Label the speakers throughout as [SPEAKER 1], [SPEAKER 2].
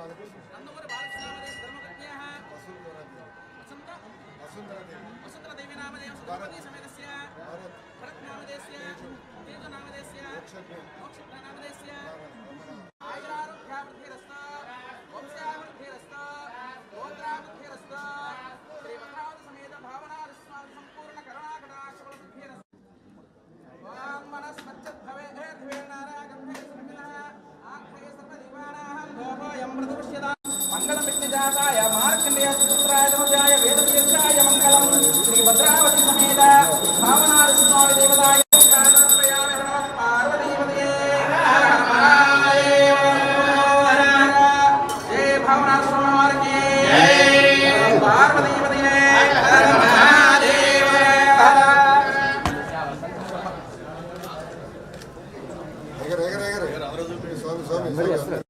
[SPEAKER 1] ನಮ್ಮವರು ಭಾರತ ನಾಮದೇವ ಧರ್ಮಪತ್ನಿಯ ವಸುಂಧರಾ ದೇವಿ ನಾಮದೇವ ಸುಧಪತ್ನಿ ಸಮೇತಸ್ಯ ಭರತ್ ನಾಮದೇಸ್ಯ ತೇಜು ನಾಮದೇಸ್ಯ ಮೋಕ್ಷ मंगलमिज्ञाताय मार्कण्डेय सुपुत्राय नमोजाय वेदव्यक्षाय मङ्गलम् श्रीभद्रावती समेत भावनादिस्वामिदेवताय स्वामी स्वामी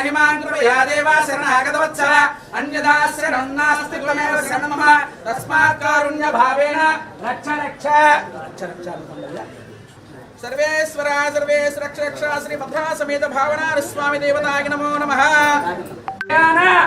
[SPEAKER 1] త్రాహి మాం కృపయా దేవా శరణాగతవత్సల అన్యదా శరణం నాస్తి త్వమేవ శరణం మమ తస్మాత్ కారుణ్య భావేన రక్ష రక్ష రక్ష రక్ష అనుకుందా సర్వేశ్వర సర్వేశ్వర రక్ష రక్ష శ్రీ భద్రా సమేత భావనా స్వామి దేవతాయ నమో నమః